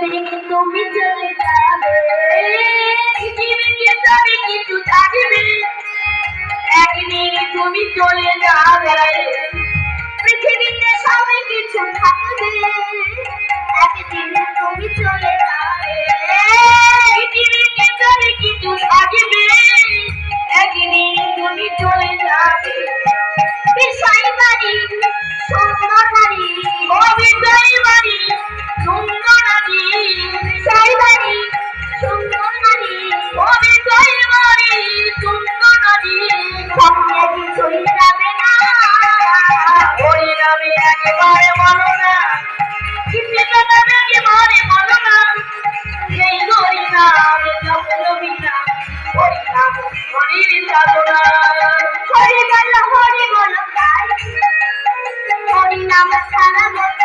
যেদিন তুমি চলে যাবে। তুমি চলে যাবে। নামে একেবারে